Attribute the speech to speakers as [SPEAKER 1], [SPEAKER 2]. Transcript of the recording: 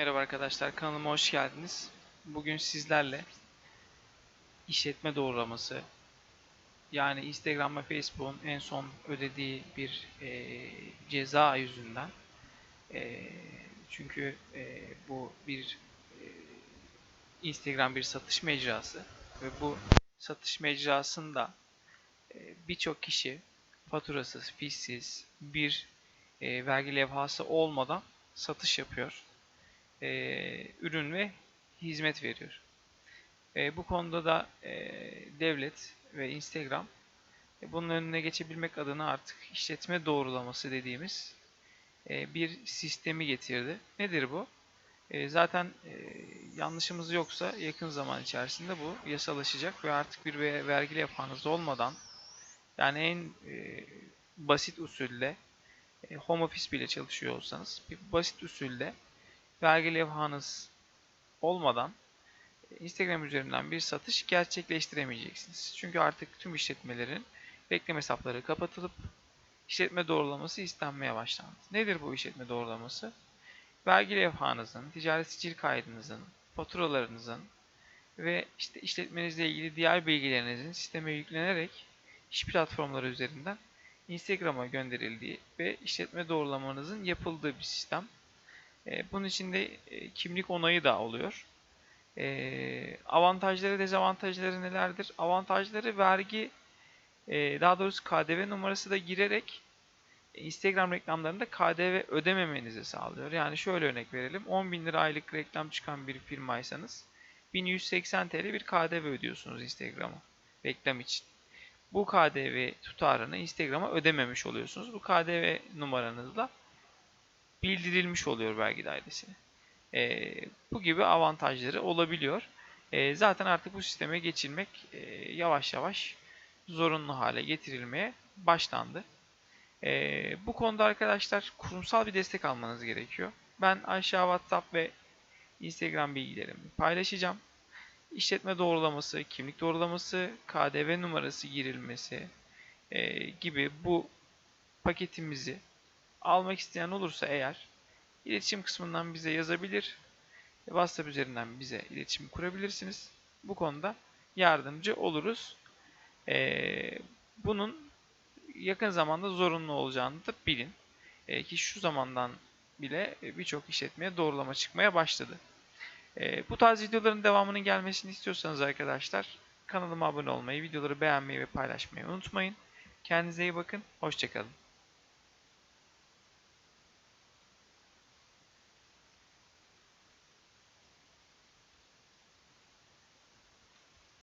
[SPEAKER 1] Merhaba arkadaşlar, kanalıma hoş geldiniz. Bugün sizlerle işletme doğrulaması, yani Instagram ve Facebook'un en son ödediği bir e, ceza yüzünden, e, çünkü e, bu bir e, Instagram bir satış mecrası ve bu satış mecrasında e, birçok kişi faturasız, fişsiz, bir e, vergi levhası olmadan satış yapıyor e, ürün ve hizmet veriyor. E, bu konuda da e, devlet ve Instagram e, bunun önüne geçebilmek adına artık işletme doğrulaması dediğimiz e, bir sistemi getirdi. Nedir bu? E, zaten e, yanlışımız yoksa yakın zaman içerisinde bu yasalaşacak ve artık bir ve- vergi levhanız olmadan yani en e, basit usulle e, home office bile çalışıyor olsanız bir basit usulle vergi levhanız olmadan e, Instagram üzerinden bir satış gerçekleştiremeyeceksiniz. Çünkü artık tüm işletmelerin reklam hesapları kapatılıp işletme doğrulaması istenmeye başlandı. Nedir bu işletme doğrulaması? Vergi levhanızın, ticaret sicil kaydınızın, faturalarınızın ve işte işletmenizle ilgili diğer bilgilerinizin sisteme yüklenerek iş platformları üzerinden Instagram'a gönderildiği ve işletme doğrulamanızın yapıldığı bir sistem. E, bunun içinde e, kimlik onayı da oluyor. E, avantajları, dezavantajları nelerdir? Avantajları vergi, daha doğrusu KDV numarası da girerek Instagram reklamlarında KDV ödememenizi sağlıyor. Yani şöyle örnek verelim. 10.000 lira aylık reklam çıkan bir firmaysanız 1180 TL bir KDV ödüyorsunuz Instagram'a reklam için. Bu KDV tutarını Instagram'a ödememiş oluyorsunuz. Bu KDV numaranızla bildirilmiş oluyor vergi dairesine. E, bu gibi avantajları olabiliyor. E, zaten artık bu sisteme geçilmek e, yavaş yavaş zorunlu hale getirilmeye başlandı. E, bu konuda arkadaşlar kurumsal bir destek almanız gerekiyor. Ben aşağı WhatsApp ve Instagram bilgilerimi paylaşacağım. İşletme doğrulaması, kimlik doğrulaması, KDV numarası girilmesi e, gibi bu paketimizi almak isteyen olursa eğer iletişim kısmından bize yazabilir. WhatsApp üzerinden bize iletişim kurabilirsiniz. Bu konuda yardımcı oluruz. Ee, bunun yakın zamanda zorunlu olacağını da bilin. Ee, ki şu zamandan bile birçok işletmeye doğrulama çıkmaya başladı. Ee, bu tarz videoların devamının gelmesini istiyorsanız arkadaşlar kanalıma abone olmayı, videoları beğenmeyi ve paylaşmayı unutmayın. Kendinize iyi bakın. Hoşçakalın.